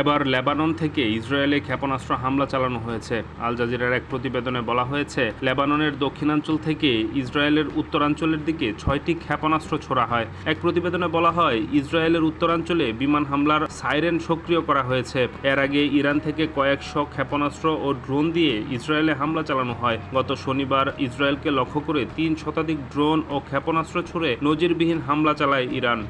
এবার লেবানন থেকে ইসরায়েলে ক্ষেপণাস্ত্র হামলা চালানো হয়েছে। আল জাজিরার এক প্রতিবেদনে বলা হয়েছে, লেবাননের দক্ষিণাঞ্চল থেকে ইসরায়েলের উত্তরাঞ্চলের দিকে ছয়টি ক্ষেপণাস্ত্র ছোড়া হয়। এক প্রতিবেদনে বলা হয়, ইসরায়েলের উত্তরাঞ্চলে বিমান হামলার সাইরেন সক্রিয় করা হয়েছে। এর আগে ইরান থেকে কয়েকশো ক্ষেপণাস্ত্র ও ড্রোন দিয়ে ইসরায়েলে হামলা চালানো হয়। গত শনিবার ইসরায়েলকে লক্ষ্য করে তিন শতাধিক ড্রোন ও ক্ষেপণাস্ত্র ছুড়ে নজিরবিহীন হামলা চালায় ইরান।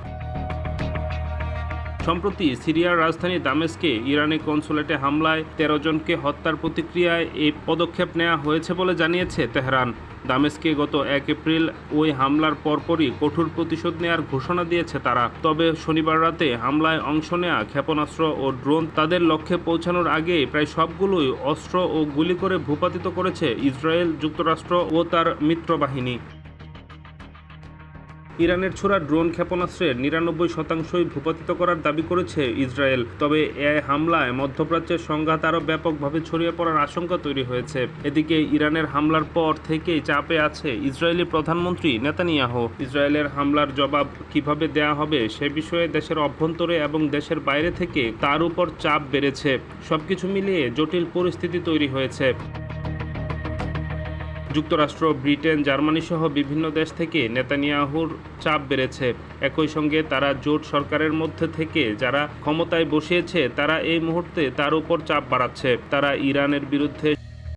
সম্প্রতি সিরিয়ার রাজধানী দামেস্কে ইরানি কনসুলেটে হামলায় তেরো জনকে হত্যার প্রতিক্রিয়ায় এই পদক্ষেপ নেওয়া হয়েছে বলে জানিয়েছে তেহরান। দামেস্কে গত এক এপ্রিল ওই হামলার পরপরই কঠোর প্রতিশোধ নেওয়ার ঘোষণা দিয়েছে তারা। তবে শনিবার রাতে হামলায় অংশ নেওয়া ক্ষেপণাস্ত্র ও ড্রোন তাদের লক্ষ্যে পৌঁছানোর আগে প্রায় সবগুলোই অস্ত্র ও গুলি করে ভূপাতিত করেছে ইসরায়েল, যুক্তরাষ্ট্র ও তার মিত্রবাহিনী। ইরানের ছোড়া ড্রোন ক্ষেপণাস্ত্রের নিরানব্বই শতাংশই ভূপাতিত করার দাবি করেছে ইসরায়েল। তবে এ হামলায় মধ্যপ্রাচ্যের সংঘাত আরও ব্যাপকভাবে ছড়িয়ে পড়ার আশঙ্কা তৈরি হয়েছে। এদিকে ইরানের হামলার পর থেকেই চাপে আছে ইসরায়েলি প্রধানমন্ত্রী নেতানিয়াহ। ইসরায়েলের হামলার জবাব কীভাবে দেয়া হবে সে বিষয়ে দেশের অভ্যন্তরে এবং দেশের বাইরে থেকে তার উপর চাপ বেড়েছে। সবকিছু মিলিয়ে জটিল পরিস্থিতি তৈরি হয়েছে। যুক্তরাষ্ট্র, ব্রিটেন, জার্মানি সহ বিভিন্ন দেশ থেকে নেতানিয়াহুর চাপ বেড়েছে। একই সঙ্গে তারা জোট সরকারের মধ্যে থেকে যারা ক্ষমতায় বসিয়েছে, তারা এই মুহূর্তে তার উপর চাপ বাড়াচ্ছে। তারা ইরানের বিরুদ্ধে